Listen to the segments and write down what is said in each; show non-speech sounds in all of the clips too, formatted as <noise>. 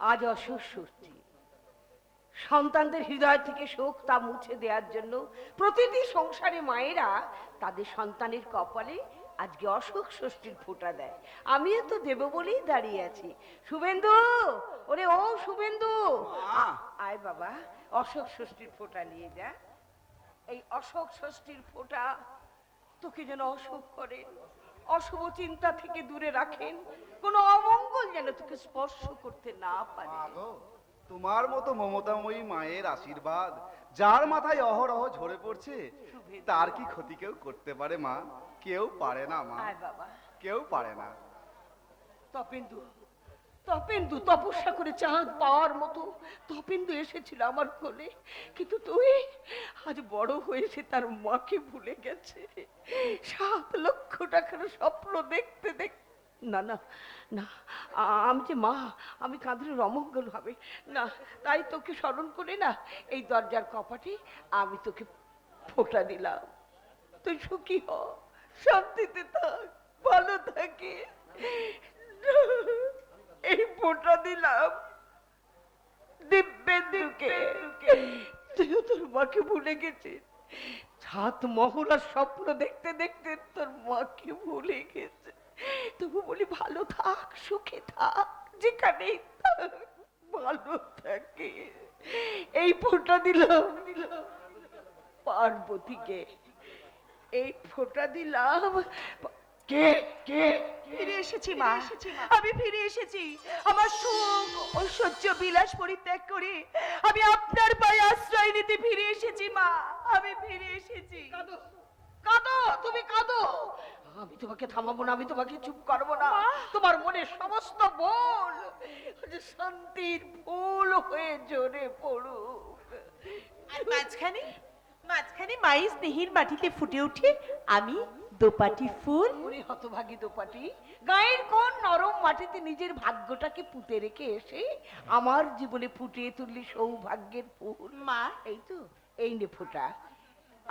আজ ষষ্ঠী সন্তানদের হৃদয় থেকে শোক তা মুছে দেওয়ার জন্য প্রতিটি সংসারে মায়েরা তাদের সন্তানের কপালে আজকে অসুখ ষষ্ঠীর ফোঁটা দেয়। আমিও তো দেব বলেই দাঁড়িয়ে আছি। শুভেন্দু ওরে ও শুভেন্দু। আয় বাবা অশোক ষষ্ঠীর ফোঁটা নিয়ে যা। এই অশোক ষষ্ঠীর ফোঁটা তোকে যেন অসুখ করেন অশুভ চিন্তা থেকে দূরে রাখেন। কোনো অমঙ্গল যেন তোকে স্পর্শ করতে না পারে। তোমার মতো মমতাময়ী মায়ের আশীর্বাদ যার মাথায় অহরহ ঝরে পড়ছে তার কি ক্ষতি কেউ করতে পারে মা? কেউ পারে না মা। কেউ পারে না। তপেন্দু তপেন্দু তপস্যা করে চাঁদ পাওয়ার মতো। তপেন্দু এসেছিল আমার কোলে। কিন্তু তুই আজ বড় হয়েছে, তার মাকে ভুলে গেছে। সাত লক্ষ টাকার স্বপ্ন দেখতে দেখ না না না, আমি যে মা, আমি কাঁদলে রমঙ্গল হবে। না, তাই তোকে স্মরণ করে না, এই দরজার কপাটে আমি তোকে ফোঁটা দিলাম। তুই সুখী হ, শান্তিতে থাক, ভালো থাকে এই ফোঁটা দিলাম। দিব্যেন্দুকে। তুইও তোর মাকে ভুলে গেছিস? সাত মহলার স্বপ্ন দেখতে দেখতে তোর মাকে ভুলে গেছে। তবু বলি ভালো থাক সুখে থাক যেখানেই থাক ভালো থাকে। এই ফোঁটা দিলাম। দিলাম পার্বতীকে। এই ফোটা দিলাম। কে? কে? ফিরে এসেছি মা। আমি ফিরে এসেছি। আমার সুখ ঐশ্বর্য বিলাস পরিত্যাগ করে আমি আপনার পায়ে আশ্রয় নিতে ফিরে এসেছি মা। আমি ফিরে এসেছি। কাঁদো। কাঁদো তুমি কাঁদো। আমি তোমাকে থামাবো না আমি তোমাকে চুপ করব না। তোমার মনে সমস্ত বল শান্তির ফুল হয়ে জোরে পড়ুক। আর মাঝখানে মাঝখানে মাই স্নেহের মাটিতে ফুটে ওঠে আমি দোপাটি ফুল। ওরে হতভাগী দোপাটি। গায়ের কোন নরম মাটিতে নিজের ভাগ্যটাকে পুঁতে রেখে এসে আমার জীবনে ফুটিয়ে তুললি সৌভাগ্যের ফুল। মা এই তো। এই নে ফোঁটা।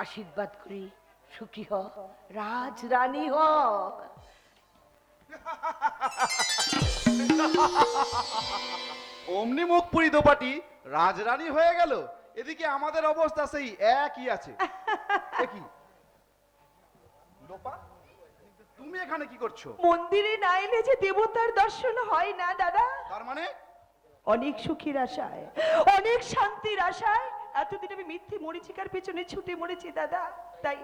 আশীর্বাদ করি সুখী হ রাজ রানী হ। অমনি মুখ পুরি দোপাটি রাজরানী হয়ে গেল। এদিকে আমাদের অবস্থা সেই একই আছে। এ কি লোপা তুমি এখানে কি করছ? মন্দিরে না এলে যে দেবতার দর্শন হয় না দাদা। তার মানে? অনেক সুখের আশায় অনেক শান্তির আশায়। এতদিন আমি মিথ্যে মরিচিকার পেছনে ছুটে মরেছি দাদা। তাই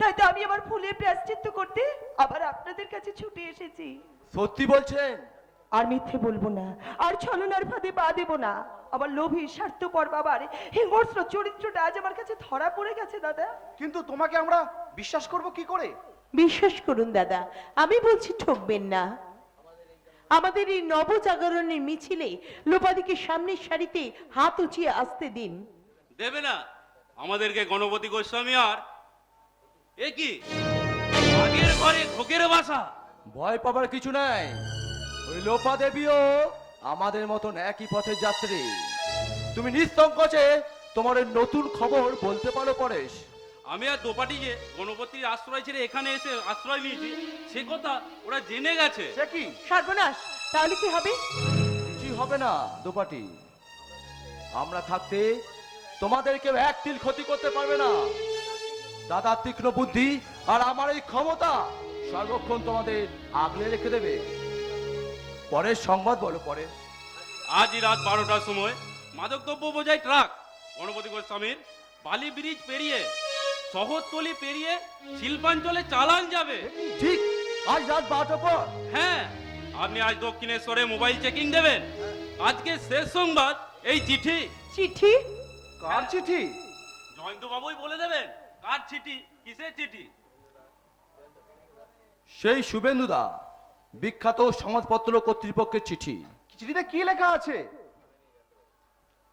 তাই তো আমি আমার ফুলের প্রাশ্চিত্য করতে আবার আপনাদের কাছে ছুটে এসেছি। সত্যি বলছেন? আর মিথ্যে বলব না আর ছলনার ফাঁদে পা দেবো না। আমার লোভী স্বার্থপর বাবার হিংস্র চরিত্রটা আজ আমার কাছে ধরা পড়ে গেছে দাদা। কিন্তু তোমাকে আমরা বিশ্বাস করব কি করে? বিশ্বাস করুন দাদা। আমি বলছি ঠকবেন না। আমাদের এই নবজাগরণের মিছিলে লোপাদিকে সামনের সারিতে হাত উঁচিয়ে আসতে দিন। দেবে না। আমাদেরকে গণপতি গোস্বামী আর এ কি? আগের ঘরে ঘোকের বাসা। ভয় পাবার কিছু নাই। ওই লোপা দেবীও আমাদের মতন একই পথের যাত্রী। তুমি নিঃসংকোচে তোমার নতুন খবর বলতে পারো পরেশ। আমি আর দোপাটি যে গণপতির আশ্রয় ছেড়ে এখানে এসে আশ্রয় নিয়েছি সে কথা ওরা জেনে গেছে। সে কি? সর্বনাশ। তাহলে কি হবে? কিছুই হবে না দোপাটি? আমরা থাকতে তোমাদের কেউ এক তিল ক্ষতি করতে পারবে না। দাদা তীক্ষ্ণ বুদ্ধি আর আমার এই ক্ষমতা সর্বক্ষণ তোমাদের আগলে রেখে দেবে। পরের সংবাদ বলো পরে আজই রাত বারোটার সময় মাদকদ্রব্য বোঝাই ট্রাক গণপতি গোস্বামীর বালি ব্রিজ পেরিয়ে শহরতলি পেরিয়ে শিল্পাঞ্চলে চালান যাবে। ঠিক আজ রাত বারোটার পর। হ্যাঁ আপনি আজ দক্ষিণেশ্বরে মোবাইল চেকিং দেবেন। আজকে শেষ সংবাদ এই চিঠি। চিঠি? কার চিঠি? জয়ন্ত বাবুই বলে দেবেন কার চিঠি কিসের চিঠি? সেই শুভেন্দুদা বিখ্যাত সমাজপত্র কর্তৃপক্ষের চিঠি। চিঠিতে কি লেখা আছে?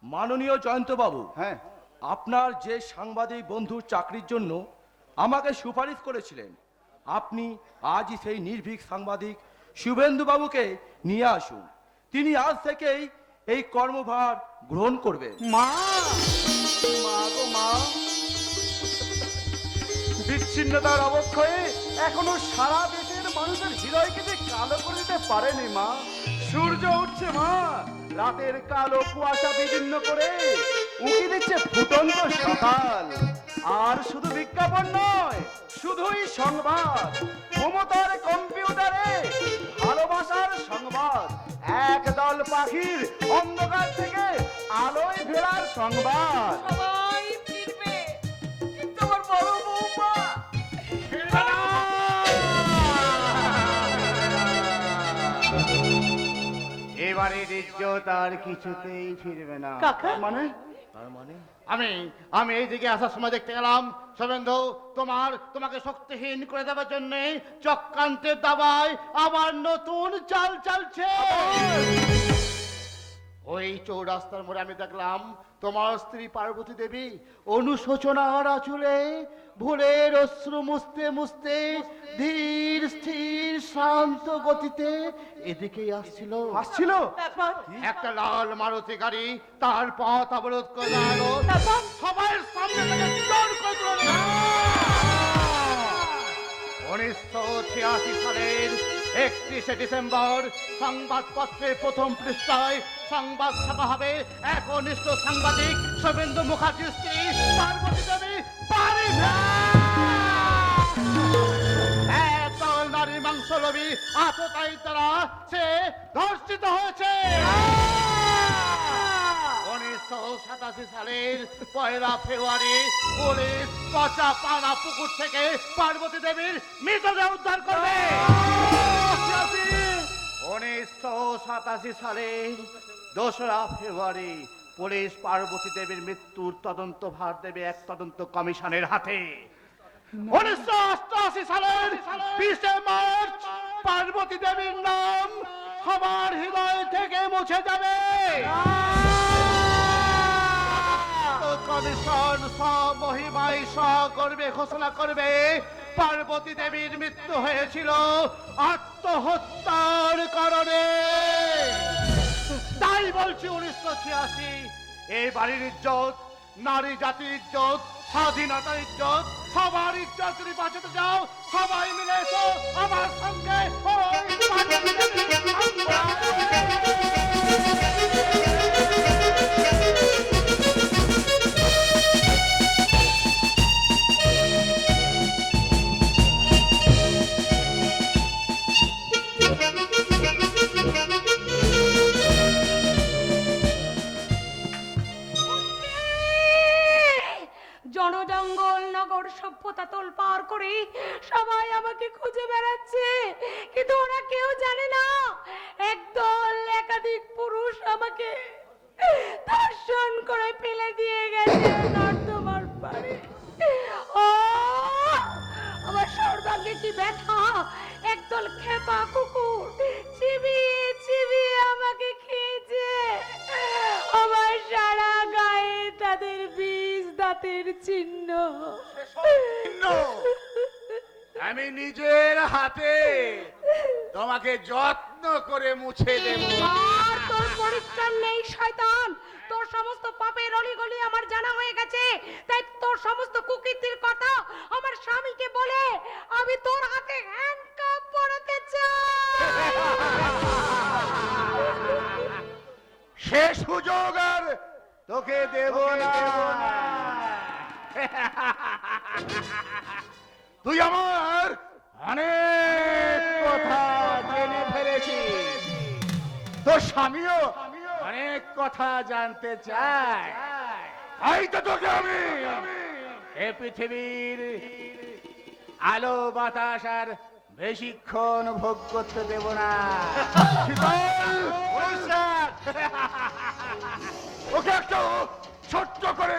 মাননীয় জয়ন্তবাবু হ্যাঁ। আপনার যে সাংবাদিক বন্ধুর চাকরির জন্য আমাকে সুপারিশ করেছিলেন আপনি আজই সেই নির্ভীক সাংবাদিক শুভেন্দু বাবুকে নিয়ে আসুন। তিনি আজ থেকেই এই কর্মভার গ্রহণ করবেন। মা! মা গো মা। বিচ্ছিন্নতার অবক্ষয়ে এখনও সারা দেশের মানুষের হৃদয়কে যে কালো করে দিতে পারেনি মা। সূর্য উঠছে মা। রাতের কালো কুয়াশা বিদীর্ণ করে উকি দিচ্ছে ফুটন্ত সকাল আর শুধু বিজ্ঞাপন নয়, শুধুই সংবাদ। মমতার কম্পিউটারে ভালোবাসার সংবাদ। একদল পাখির অন্ধকার থেকে আলোয় ফেরার সংবাদ। এবারে তার কিছুতেই ফিরবে না। কাকা? মানে? আমি আমি এইদিকে আসার সময় দেখতে গেলাম শুভেন্দু তোমার তোমাকে শক্তিহীন করে দেওয়ার জন্য চক্রান্তের দাবায় আবার নতুন চাল চালছে। ওই চৌরাস্তার মোড়ে আমি দেখলাম তোমার স্ত্রী পার্বতী দেবী অনুশোচনার আচুলে ভুলের অশ্রু মুছতে মুছতে ধীর স্থির শান্ত গতিতে এদিকেই আসছিল। আসছিল? একটা লাল মারুতি গাড়ি তার পথ অবরোধ করে দাঁড়াল তারপর? সামনে থেকে জোর করে তুলে উনিশশো ছিয়াশি সালের একত্রিশে ডিসেম্বর, সংবাদপত্রের প্রথম পৃষ্ঠায় সংবাদ ছাপা হবে। একনিষ্ঠ সাংবাদিক শুভেন্দু মুখার্জির স্ত্রী পার্বতী দেবী নারী মাংস লোভী আততায়ী তারা সে ধর্ষিত হয়েছে। উনিশশো সাতাশি সালের পয়লা ফেব্রুয়ারি পুলিশ পচা পানা পুকুর থেকে পার্বতী দেবীর মৃতদেহ উদ্ধার করবে। সাতাশি সালে দোসরা ফেব্রুয়ারি পুলিশ পার্বতী দেবীর মৃত্যুর তদন্ত ভার দেবে এক তদন্ত কমিশনের হাতে। উনিশশো অষ্টআশি সালের বিশে মার্চ পার্বতী দেবীর নাম সবার হৃদয় থেকে মুছে যাবে। কমিশন মহিমায় করবে ঘোষণা করবে, পার্বতী দেবীর মৃত্যু হয়েছিল আত্মহত্যার কারণে তাই বলছি উনিশশো ছিয়াশি, এই বাড়ির ইজ্জত, নারী জাতির ইজ্জত স্বাধীনতার ইজ্জত, সবার ইজ্জত তুমি বাঁচাতে যাও সবাই মিলে এসো আমার সঙ্গে। করে। সবাই আমাকে খুঁজে বেড়াচ্ছে, কিন্তু ওরা কেউ জানে না। একদল একাধিক পুরুষ আমাকে ধর্ষণ করে ফেলে দিয়ে গেছে নর্দমার পারে ও, আমার সর্বাঙ্গে কি ব্যথা একদল খেপা কুকুর, চিবিয়ে দাঁতের চিহ্ন। আমি নিজের হাতে তোমাকে যত্ন করে মুছে দেব। আর তোর পরিত্রাণ নেই শয়তান। তোর সমস্ত পাপের অলিগলি আমার জানা হয়ে গেছে। তাই তোর সমস্ত কুকীর্তির কথা আমার স্বামীকে বলে আমি তোর হাতে হ্যান্ডকাপ পরাতে চাই। সে সুযোগ আর তোকে দেব না। <laughs> তুই আমার অনেক কথা জেনে ফেলেছিস। তোর স্বামীও অনেক কথা জানতে চায়। তাই তো তোকে আমি এ পৃথিবীর আলো বাতাস আর বেশিক্ষণ ভোগ করতে দেব না। <laughs> <laughs> ওকে একটু ছোট্ট করে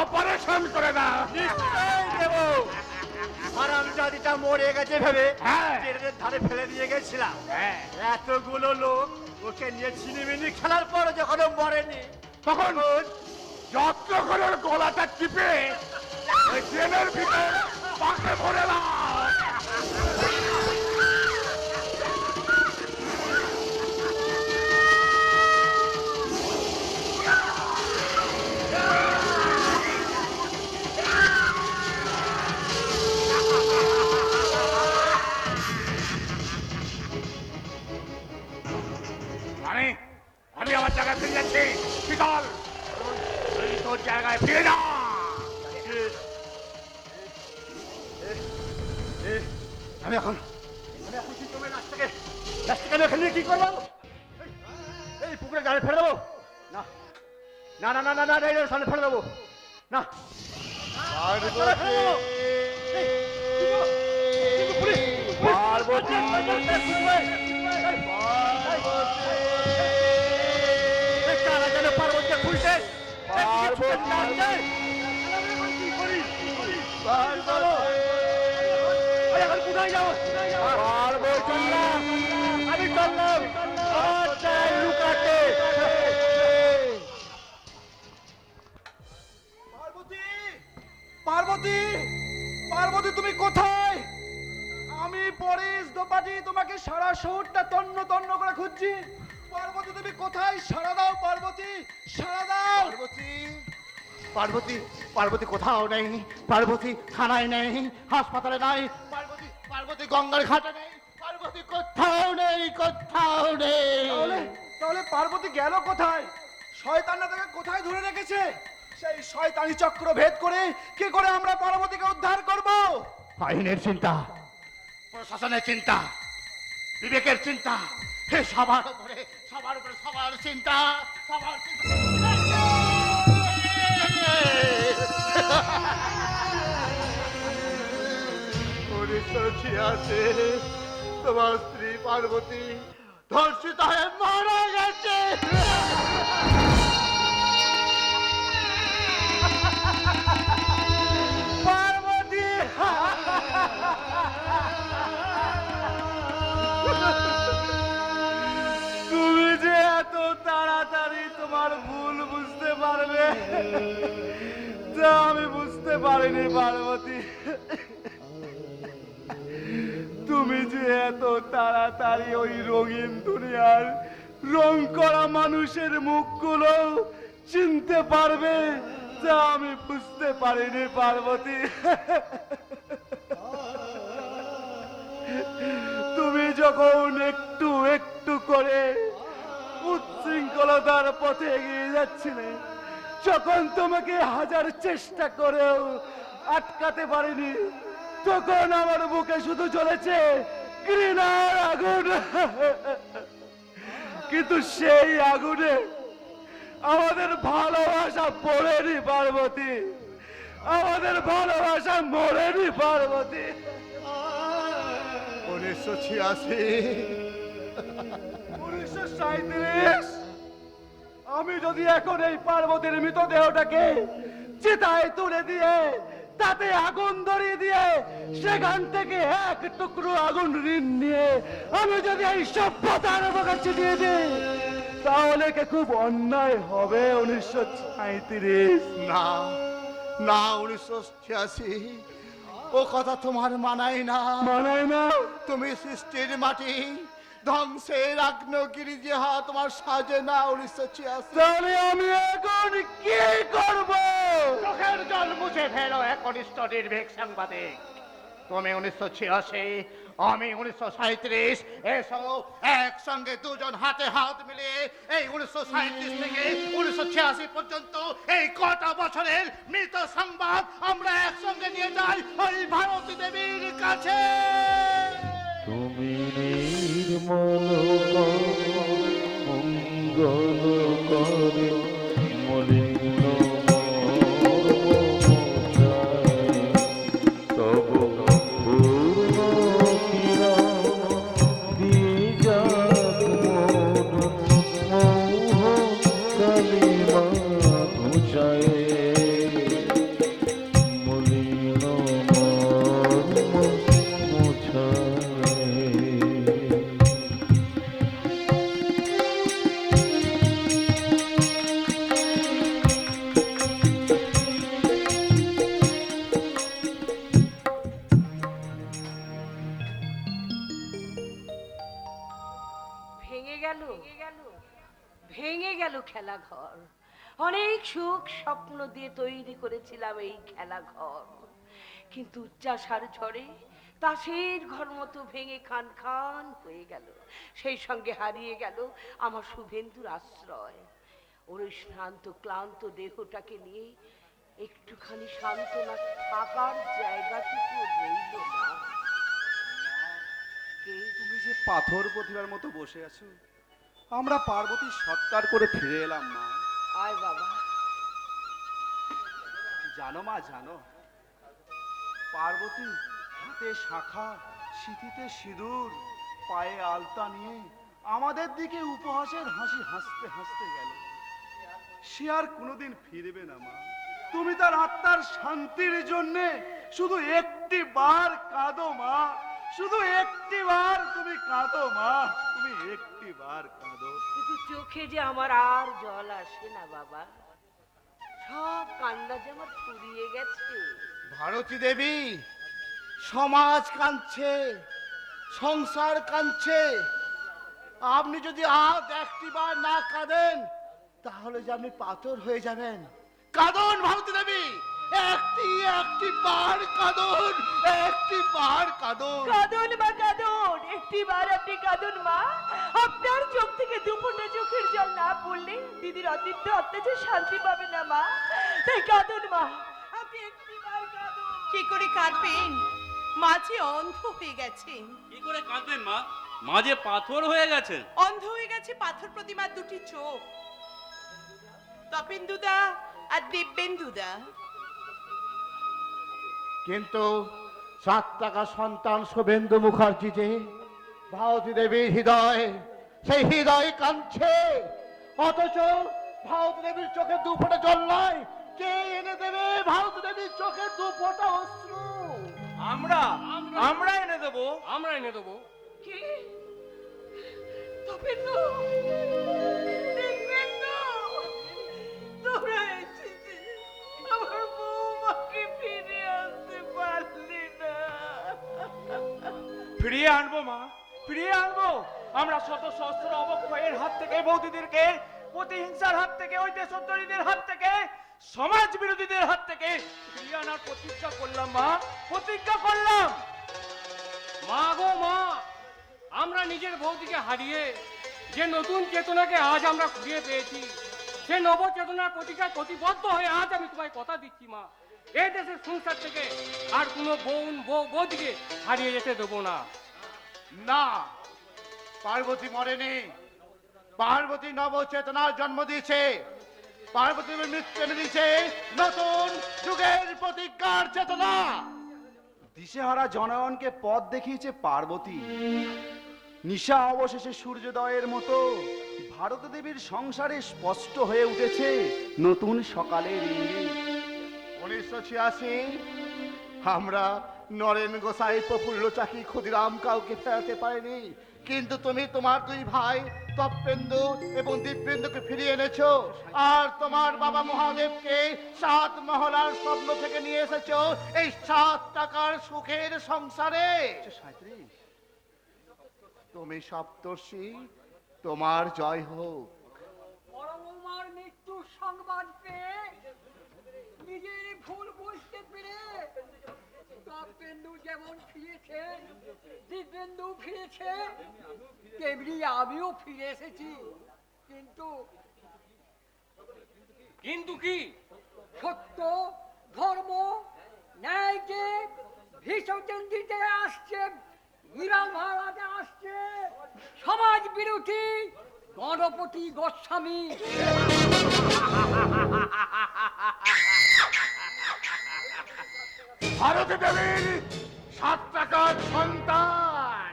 অপারেশন করে না দেব। হারামজাদিটা মরে গেছে ভেবে জেলের ধারে ফেলে দিয়ে গেছিলাম। এতগুলো লোক ওকে নিয়ে ছিনিমিনি খেলার পর যখন মরেনি তখন যত্ন করে গলাটা টিপে ওই ট্রেনের ভিতর পাকে ভরে দাও। শীতল তুই তোর জায়গায় ফিরে যা আমি এখন আমি এখন কি থেকে লাশ থেকে আমি এখানে কি করব এই, পুকুরে গাড়ি ফেলে দেবো না না না না না না না, সামনে ফেলে দেবো না পার্বতী কারা পার্বতী এখন কোথায় যাব? আমি চললাম লুকাতে। পার্বতী! পার্বতী! পার্বতী তুমি কোথায়? আমি পরেশ দোপাটি তোমাকে সারা শহরটা তন্ন তন্ন করে খুঁজছি। পার্বতী তুমি কোথায়? সারা দাও পার্বতী সারা দাও। পার্বতী পার্বতী পার্বতী কোথাও নেই পার্বতী থানায় নেই হাসপাতালে নাই পার্বতী পার্বতী গঙ্গার ঘাটে নেই পার্বতী কোথাও নেই কোথাও নেই। তাহলে পার্বতী গেল কোথায়? শয়তানরা তাকে কোথায় ধরে রেখেছে? সেই শয়তানি চক্র ভেদ করে কি করে আমরা পার্বতীকে উদ্ধার করব? আইনের চিন্তা প্রশাসনের চিন্তা বিবেকের চিন্তা হে সবার উপরে সবার উপরে সবার চিন্তা সবার চিন্তা। ছিয়াশি তোমার স্ত্রী পার্বতী ধর্ষিত হয়ে মারা গেছে। আমি বুঝতে পারিনি, পার্বতী। তুমি যে এত তাড়াতাড়ি ওই রঙিন দুনিয়ার রং করা মানুষের মুখগুলো চিনতে পারবে তা আমি বুঝতে পারিনি, পার্বতী। তুমি যখন একটু একটু করে উচ্ছৃঙ্খলতার পথে এগিয়ে যাচ্ছিলে যখন তোমাকে হাজার চেষ্টা করেও আটকাতে পারিনি তখন আমার বুকে শুধু চলেছে ঘৃণার আগুন। কিন্তু সেই আগুনে আমাদের ভালোবাসা পড়েনি পার্বতী। আমাদের ভালোবাসা মরেনি পার্বতী। উনিশশো ছিয়াশি। উনিশশো সাঁইত্রিশ। আমি যদি এখন এই পার্বতীর মৃতদেহটাকে চিতায় তুলে দিয়ে তাতে আগুন ধরিয়ে দিয়ে সেখান থেকে এক টুকরো আগুন ঋণ নিয়ে আমি যদি এই সভ্যতার কাছে দিয়ে দিই তাহলে কি খুব অন্যায় হবে উনিশশো সাঁইত্রিশ। না না উনিশশো ছিয়াশি। ও কথা তোমার মানায় না। মানায় না। তুমি সৃষ্টির মাটি। ধ্বংসের আগ্নগিরি যে হা তোমার সাজে না উনিশশো ছিয়াশি। তাহলে আমি এখন কি করব? চোখের জল মুছে ফেলো একনিষ্ঠ নির্ভীক সাংবাদিক। তুমি উনিশশো ছিয়াশি আমি উনিশশো সাঁত্রিশ এসো একসঙ্গে দুজন হাতে হাত মিলিয়ে এই উনিশশো সাঁত্রিশ থেকে উনিশশো ছিয়াশি পর্যন্ত এই কটা বছরের মৃত সংবাদ আমরা একসঙ্গে নিয়ে যাই ওই ভারতী দেবীর কাছে। মঙ্গল করে। স্বপ্ন দিয়ে তৈরি করেছিলাম এই খেলা ঘর। কিন্তু উচ্চাসার ঝড়ে তাসের ঘর মতো ভেঙে খান খান হয়ে গেল। সেই সঙ্গে হারিয়ে গেল আমার শুভেন্দুর আশ্রয়। ওর শ্রান্ত ক্লান্ত দেহটাকে নিয়ে একটুখানি সান্ত্বনা থাকার জায়গাটুকু রইল না। কে তুমি যে পাথর প্রতিভার মতো বসে আছো? আমরা পার্বতী সৎকার করে ফিরে এলাম মা। আয় বাবা জানো মা, জানো। পার্বতী, হাতে শাখা, সিঁথিতে সিঁদুর, পায়ে আলতা নিয়ে আমাদের দিকে উপহাসের হাসি হাসতে হাসতে গেল। সে আর কোনোদিন ফিরবে না মা। তুমি তার আত্মার শান্তির জন্য শুধু একটি বার কাঁদো মা। শুধু একটি বার তুমি কাঁদো মা। তুমি একটি বার কাঁদো। কিন্তু চোখে যে আমার আর জল আসে না বাবা। সব কান্না যে আমার ফুরিয়ে গেছে। ভারতী দেবী, সমাজ কাঁদছে, সংসার কাঁদছে। আপনি যদি আজ একটি বার না কাঁদেন, তাহলে যে আপনি পাথর হয়ে যাবেন। কাঁদন, ভারতী দেবী! একটি একটি বার কাঁদন একটি বার কাঁদন। কাঁদুন মা কাঁদুন। একটি বার আপনি কাঁদুন মা। আপনার চোখ থেকে দুপুরটা চোখের জল না পড়লে দিদির অতীত অত্যাচার শান্তি পাবে না মা। তাই কাঁদুন মা। আপনি একটি বার কাঁদুন। কি করে কাঁদবেন? মা যে অন্ধ হয়ে গেছেন কি করে কাঁদবেন মা? মা যে পাথর হয়ে গেছেন অন্ধ হয়ে গেছে পাথর প্রতিমার দুটি চোখ। তপেন্দুদা আর দিব্যেন্দুদা। কিন্তু সাত টাকা সন্তান শুভেন্দু মুখার্জি যে ভারতী দেবীর হৃদয় সেই হৃদয় কাঁদছে। অথচ ভারতী দেবীর চোখে দু ফোঁটা জল নয় কে এনে দেবে ভারতী দেবীর চোখে দু ফোঁটা অশ্রু? আমরা? আমরা। এনে দেবো। আমরা এনে দেবো। কি? তপেন্দু দেখবেন্দু তোরা এসেছিস ফিরিয়ে আনব মা, ফিরিয়ে আনব। আমরা শত সহস্র অবক্ষয়ের হাত থেকে, বৌদিদেরকে, প্রতিহিংসার হাত থেকে ওই দেশোত্তরীদের হাত থেকে, সমাজ বিরোধীদের হাত থেকে ফিরিয়ে আনার প্রতিজ্ঞা করলাম মা, প্রতিজ্ঞা করলাম। মা গো মা, আমরা নিজের বৌদিকে হারিয়ে যে নতুন চেতনাকে আজ আমরা খুঁজে পেয়েছি, সে নব চেতনার প্রতিজ্ঞায় প্রতিবদ্ধ হয়ে আজ আমি তোমায় কথা দিচ্ছি মা। এই দেশের সংসার থেকে আর কোনো বোন বউ বৌদিকে হারিয়ে যেতে দেবো না। না পার্বতী মরেনি। পার্বতী নব চেতনার জন্ম দিয়েছে। পার্বতী মৃত্যু এনে দিয়েছে নতুন যুগের প্রতিজ্ঞার চেতনা। দিশেহারা জনগণকে পথ দেখিয়েছে পার্বতী। নিশা অবশেষে সূর্যোদয়ের মতো ভারত দেবীর সংসারে স্পষ্ট হয়ে উঠেছে নতুন সকালের ইঙ্গিত। উনিশশো ছিয়াশি আমরা নরেন গোসাই প্রফুল্ল চাকি ক্ষুদিরাম কাউকে ফেরাতে পারিনি। কিন্তু তুমি তোমার দুই ভাই তপেন্দু এবং দিব্যেন্দুকে ফিরিয়ে এনেছো। আর তোমার বাবা মহাদেবকে সাত মহলার স্বপ্ন থেকে নিয়ে এসেছ এই সাত টাকার সুখের সংসারে। তুমি সপ্তর্ষি, তোমার জয় হোক। সংবাদ পেয়ে নিজের ভুল বুঝতে পেরে তপেন্দু যেমন ফিরেছে দিব্যেন্দু ফিরেছে তেমনি আমিও ফিরে এসেছি। কিন্তু কিন্তু কি? সত্য ধর্ম ন্যায়কে ভীষণ দিতে আসছে মহারাজে আসছে সমাজ বিরোধী গণপতি গোস্বামী। <laughs> ভারত দেবীর সাত টাকার সন্তান।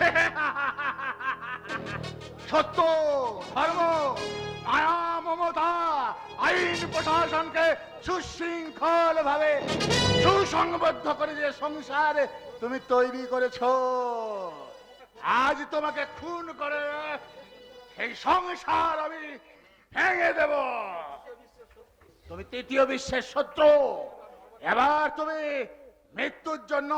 <laughs> সত্য, ধর্ম, মায়া, মমতা, আইন প্রশাসনকে সুশৃঙ্খল ভাবে সুসংবদ্ধ করে যে সংসার তুমি তৈরি করেছ, আজ তোমাকে খুন করে সেই সংসার আমি ভেঙে দেব। তুমি তৃতীয় বিশ্বের শত্রু। এবার তুমি মৃত্যুর জন্য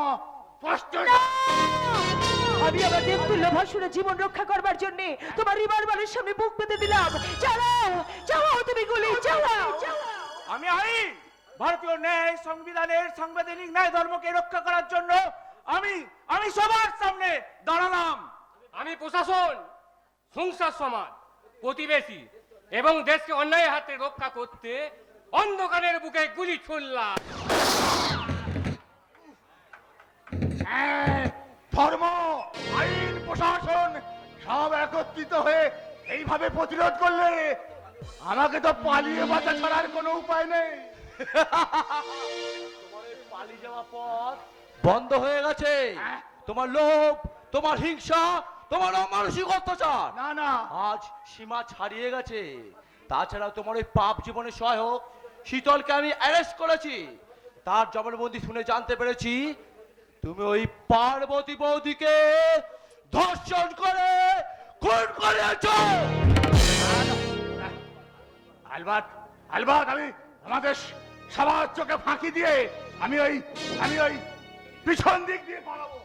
আমি আমার দেবতুল্য ভাসুরের জীবন রক্ষা করবার জন্য তোমার রিভলভারের সামনে বুক পেতে দিলাম। চালাও চালাও তুমি গুলি চালাও। আমি আইন ভারতীয় ন্যায় সংবিধানের সাংবিধানিক ন্যায় ধর্মকে রক্ষা করার জন্য আমি আমি সবার সামনে দাঁড়ালাম। আমি প্রশাসন সংসার সমাজ প্রতিবেশী এবং দেশকে অন্যায় হাতে রক্ষা করতে অন্ধকারের বুকে গুলি ছুড়লাম। ধর্ম আইন প্রশাসন সব একত্রিত হয়ে এইভাবে প্রতিরোধ করলে আমাকে তো পালিয়ে বাঁচা ছাড়ার কোনো উপায় নেই। পালিয়ে যাওয়া পথ বন্ধ হয়ে গেছে। তোমার লোভ তোমার হিংসা তোমার অমানসিক অত্যাচার। না না। আজ সীমা ছাড়িয়ে গেছে। তাছাড়া তোমার ওই পাপ জীবনের সহায়ক শীতলকে আমি অ্যারেস্ট করেছি। তার জবানবন্দি শুনে জানতে পেরেছি তুমি ওই পার্বতী বৌদিকে ধর্ষণ করে খুন করেছ। আলবাত আলবাত আমি আমাদের সবার চোখে ফাঁকি দিয়ে আমি ওই আমি ওই পিছন দিক দিয়ে পালাবো।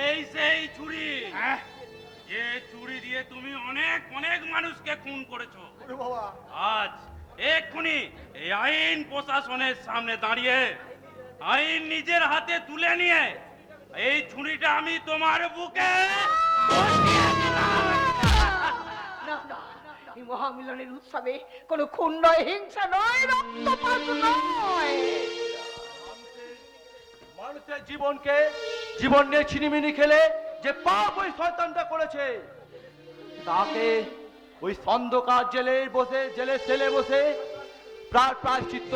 এই সেই চুরি। হ্যাঁ? যে চুরি দিয়ে তুমি অনেক অনেক মানুষকে খুন করেছ। বাবা। আজ এক্ষুনি এই আইন প্রশাসনের সামনে দাঁড়িয়ে আইন নিজের হাতে তুলে নিয়ে এই ছুরিটা আমি তোমার বুকে এই মহামিলনের উৎসবে কোনো খুন নয় হিংসা নয় রক্তপাত নয়। মানুষের জীবনকে জীবন নিয়ে ছিনিমিনি খেলে যে পাপ ওই শয়তানটা করেছে তাকে ওই অন্ধকার জেলে বসে জেলে সেলে বসে প্রায় প্রায়শ্চিত্ত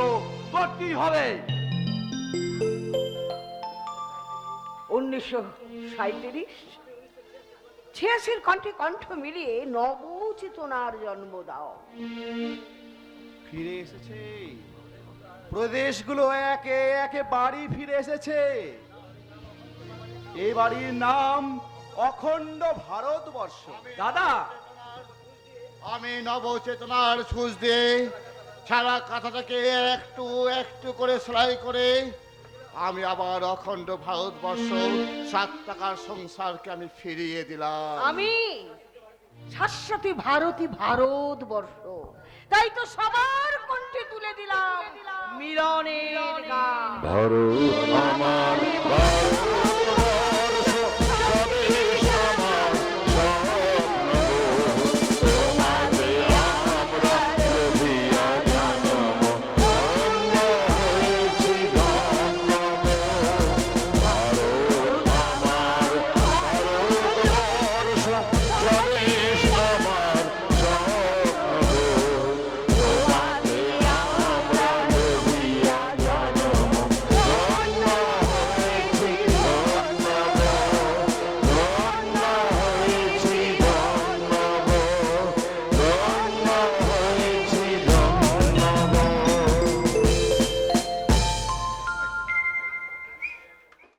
করতেই হবে। উনিশশো সাঁত্রিশ ছিয়াশির কণ্ঠে কণ্ঠ মিলিয়ে নবচেতনার জন্ম দাও। ফিরে এসেছে। প্রদেশগুলো একে একে বাড়ি ফিরে এসেছে। এই বাড়ির নাম অখণ্ড ভারতবর্ষ। দাদা আমি নবচেতনার সুচ দিয়ে সারা কাঁথাটাকে একটু একটু করে সেলাই করে আমি আবার অখণ্ড ভারতবর্ষ সাত টাকার সংসারকে আমি ফিরিয়ে দিলাম। আমি শাশ্বতী ভারতী ভারতবর্ষ। তাই তো সবার কণ্ঠে তুলে দিলাম মিলনের গান। ভারত আমার ভারত।